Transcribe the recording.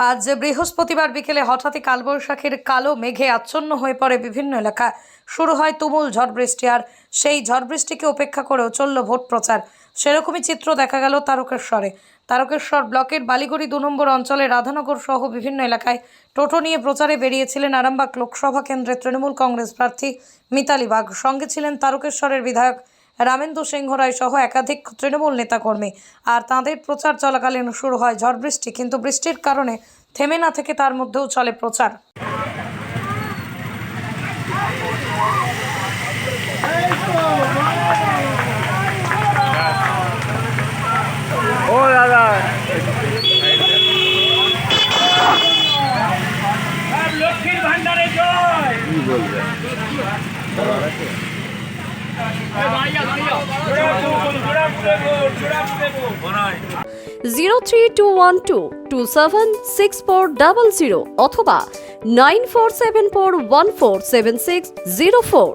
আজ বৃহস্পতিবার বিকেলে হঠাৎই কালবৈশাখীর কালো মেঘে আচ্ছন্ন হয়ে পড়ে বিভিন্ন এলাকা শুরু হয় তুমুল ঝড় বৃষ্টি আর সেই ঝড় বৃষ্টিকে উপেক্ষা করেও চলল ভোট প্রচার। সেরকমই চিত্র দেখা গেল তারকেশ্বরে। তারকেশ্বর ব্লকের বালিগুড়ি দু নম্বর অঞ্চলে রাধানগর সহ বিভিন্ন এলাকায় টোটো নিয়ে প্রচারে বেরিয়েছিলেন আরামবাগ লোকসভা কেন্দ্রের তৃণমূল কংগ্রেস প্রার্থী মিতালি বাগ। সঙ্গে ছিলেন তারকেশ্বরের বিধায়ক রামেন্দু সিংহ রায় সহ একাধিক তৃণমূল নেতাকর্মী। আর তাঁদের প্রচার চলাকালীন শুরু হয় ঝড় বৃষ্টি কিন্তু বৃষ্টির কারণে থেমে না থেকে তার মধ্যেও চলে প্রচার। ও দাদা। লক্ষ্মীর ভান্ডারে জয়। কি বলবে জোড়াপুরে vote জোড়াপুরে vote zero three two one two two seven six four double zero অথবা nine four seven four one four seven six zero four